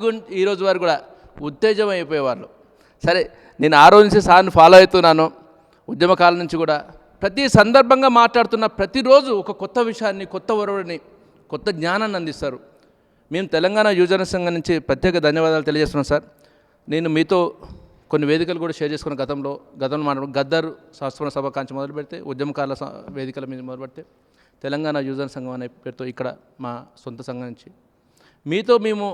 ఈరోజు ఈ రోజు కూడా ఉత్తేజం అయిపోయేవాళ్ళు సరే నేను ఆ రోజు నుంచి సార్ని ఫాలో అవుతున్నాను. ఉద్యమకాలం నుంచి కూడా ప్రతి సందర్భంగా మాట్లాడుతున్న ప్రతిరోజు ఒక కొత్త విషయాన్ని కొత్త వరుడిని కొత్త జ్ఞానాన్ని అందిస్తారు. మేము తెలంగాణ యువజన సంఘం నుంచి ప్రత్యేక ధన్యవాదాలు తెలియజేస్తున్నాం సార్. నేను మీతో కొన్ని వేదికలు కూడా షేర్ చేసుకున్న గతంలో గతంలో మాట్లాడు గద్దర్ శాస్త్ర సభ కాంచి మొదలు పెడితే ఉద్యమకాల స- వేదికల మీద మొదలు పెడితే తెలంగాణ యువజన సంఘం అనే పేరుతో ఇక్కడ మా సొంత సంఘం నుంచి. మీతో మేము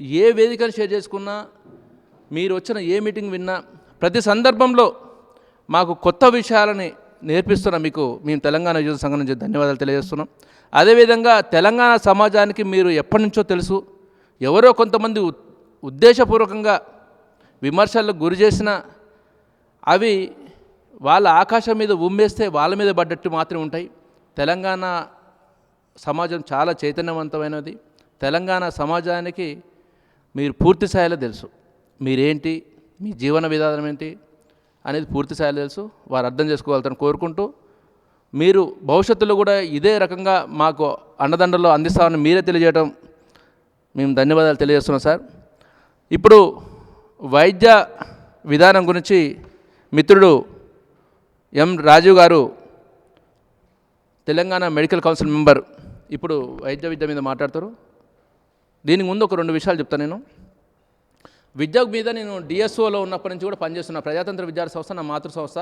ఏ వేదికను షేర్ చేసుకున్నా మీరు వచ్చిన ఏ మీటింగ్ విన్నా ప్రతి సందర్భంలో మాకు కొత్త విషయాలని నేర్పిస్తున్న మీకు మేము తెలంగాణ యువత సంఘం నుంచి ధన్యవాదాలు తెలియజేస్తున్నాం. అదేవిధంగా తెలంగాణ సమాజానికి మీరు ఎప్పటి నుంచో తెలుసు ఎవరో కొంతమంది ఉ- ఉద్దేశపూర్వకంగా విమర్శలకు గురి చేసిన అవి వాళ్ళ ఆకాశం మీద ఉమ్మేస్తే వాళ్ళ మీద పడ్డట్టు మాత్రమే ఉంటాయి. తెలంగాణ సమాజం చాలా చైతన్యవంతమైనది. తెలంగాణ సమాజానికి మీరు పూర్తి స్థాయిలో తెలుసు. మీరేంటి? మీ జీవన విధానం ఏంటి? అనేది పూర్తి స్థాయిలో తెలుసు. వారు అర్థం చేసుకోగలుగుతారని కోరుకుంటూ మీరు భవిష్యత్తులో కూడా ఇదే రకంగా మాకు అండదండలు అందిస్తామని మీరే తెలియజేయడం మేము ధన్యవాదాలు తెలియజేస్తున్నాం సార్. ఇప్పుడు వైద్య విధానం గురించి మిత్రుడు ఎం. రాజీవ్ గారు తెలంగాణ మెడికల్ కౌన్సిల్ మెంబర్ ఇప్పుడు వైద్య విద్య మీద మాట్లాడతారు. దీనికి ముందు ఒక రెండు విషయాలు చెప్తాను నేను. విద్య మీద నేను డిఎస్ఓలో ఉన్నప్పటి నుంచి కూడా పనిచేస్తున్న ప్రజాతంత్ర విద్యార్థి సంస్థ నా మాతృ సంస్థ.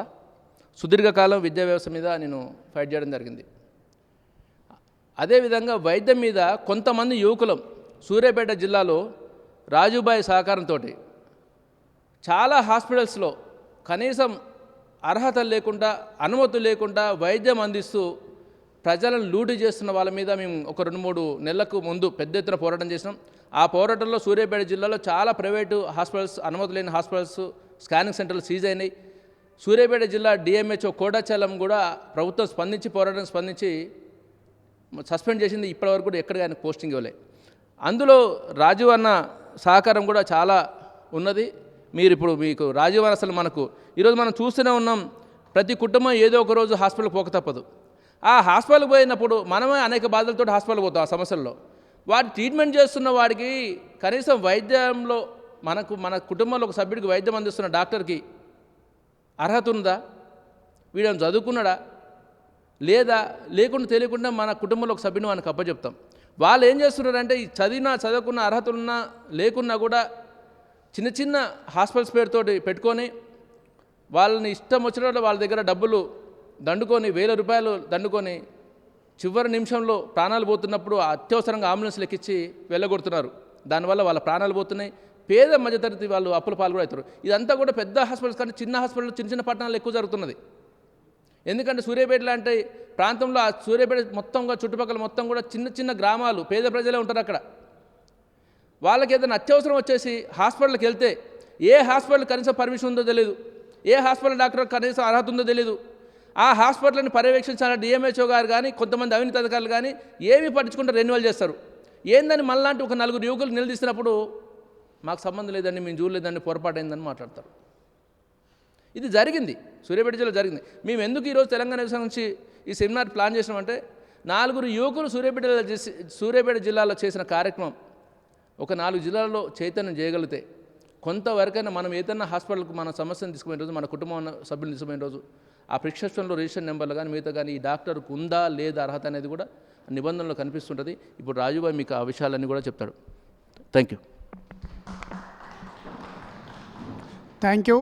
సుదీర్ఘకాలం విద్యా వ్యవస్థ మీద నేను ఫైట్ చేయడం జరిగింది. అదేవిధంగా వైద్యం మీద కొంతమంది యువకులం సూర్యాపేట జిల్లాలో రాజుబాయి సహకారంతో చాలా హాస్పిటల్స్లో కనీసం అర్హత లేకుండా అనుమతులు లేకుండా వైద్యం అందిస్తూ ప్రజలను లూటు చేస్తున్న వాళ్ళ మీద మేము ఒక రెండు మూడు నెలలకు ముందు పెద్ద ఎత్తున పోరాటం చేసినాం. ఆ పోరాటంలో సూర్యాపేట జిల్లాలో చాలా ప్రైవేటు హాస్పిటల్స్ అనుమతి లేని హాస్పిటల్స్ స్కానింగ్ సెంటర్లు సీజ్ అయినాయి. సూర్యాపేట జిల్లా డిఎంహెచ్ఓ కోటాచలం కూడా ప్రభుత్వం స్పందించి పోరాటం స్పందించి సస్పెండ్ చేసింది. ఇప్పటివరకు కూడా ఎక్కడ ఆయన పోస్టింగ్ ఇవ్వలే. అందులో రాజీవ్ అన్న సహకారం కూడా చాలా ఉన్నది. మీరు ఇప్పుడు మీకు రాజీవ్ అన్న అసలు మనకు ఈరోజు మనం చూస్తూనే ఉన్నాం. ప్రతి కుటుంబం ఏదో ఒక రోజు హాస్పిటల్ పోక తప్పదు. ఆ హాస్పిటల్కి పోయినప్పుడు మనమే అనేక బాధలతో హాస్పిటల్కి పోతాం ఆ సమస్యల్లో. వాడు ట్రీట్మెంట్ చేస్తున్న వాడికి కనీసం వైద్యంలో మనకు మన కుటుంబంలో ఒక సభ్యుడికి వైద్యం అందిస్తున్న డాక్టర్కి అర్హత ఉందా వీడని చదువుకున్నాడా? లేదా లేకుండా తెలియకుండా మన కుటుంబంలో ఒక సభ్యుని మనకు అప్పచెప్తాం. వాళ్ళు ఏం చేస్తున్నారంటే ఈ చదివినా చదువుకున్న అర్హతలున్నా లేకున్నా కూడా చిన్న చిన్న హాస్పిటల్స్ పేరుతోటి పెట్టుకొని వాళ్ళని ఇష్టం వచ్చినట్లు వాళ్ళ దగ్గర డబ్బులు దండుకొని వేల రూపాయలు దండుకొని చివరి నిమిషంలో ప్రాణాలు పోతున్నప్పుడు అత్యవసరంగా అంబులెన్స్ లెక్కించి వెళ్ళగొడుతున్నారు. దానివల్ల వాళ్ళ ప్రాణాలు పోతున్నాయి. పేద మధ్యతరగతి వాళ్ళు అప్పుల పాలు కూడా అవుతారు. ఇదంతా కూడా పెద్ద హాస్పిటల్స్ కానీ చిన్న హాస్పిటల్ చిన్న చిన్న పట్టణాలు ఎక్కువ జరుగుతున్నది. ఎందుకంటే సూర్యాపేట లాంటి ప్రాంతంలో ఆ సూర్యాపేట మొత్తంగా చుట్టుపక్కల మొత్తం కూడా చిన్న చిన్న గ్రామాలు పేద ప్రజలే ఉంటారు అక్కడ. వాళ్ళకి ఏదైనా అత్యవసరం వచ్చేసి హాస్పిటల్కి వెళ్తే ఏ హాస్పిటల్ కనీసం పర్మిషన్ ఉందో తెలియదు ఏ హాస్పిటల్ డాక్టర్ కనీసం అర్హత ఉందో తెలియదు ఆ హాస్పిటల్ని పర్యవేక్షించాలని డిఎంహెచ్ఓ గారు కానీ కొంతమంది అవినీతి అధికారులు కానీ ఏమి పట్టించుకుంటారు రెన్యువల్ చేస్తారు. ఏందని మళ్ళాంటి ఒక నలుగురు యువకులు నిలదీసినప్పుడు మాకు సంబంధం లేదండి మేము చూడలేదండి పొరపాటు అయిందని మాట్లాడతారు. ఇది జరిగింది సూర్యాపేట జిల్లా జరిగింది. మేము ఎందుకు ఈరోజు తెలంగాణ నుంచి ఈ సెమినార్ ప్లాన్ చేసినామంటే నాలుగురు యువకులు సూర్యాపేట చేసి సూర్యాపేట జిల్లాలో చేసిన కార్యక్రమం ఒక నాలుగు జిల్లాల్లో చైతన్యం చేయగలిగితే కొంతవరకైనా మనం ఏదైనా హాస్పిటల్కి మన సమస్యను తీసుకునే రోజు మన కుటుంబం సభ్యులు తీసుకునే రోజు ఆ ప్రిస్క్రిప్షన్లో రిజిస్టర్ నెంబర్లు కానీ మిగతా కానీ ఈ డాక్టర్కు ఉందా లేదా అర్హత అనేది కూడా నిబంధనలో కనిపిస్తుంటుంది. ఇప్పుడు రాజుబాయ్ మీకు ఆ విషయాలన్నీ కూడా చెప్తాడు. Thank you thank you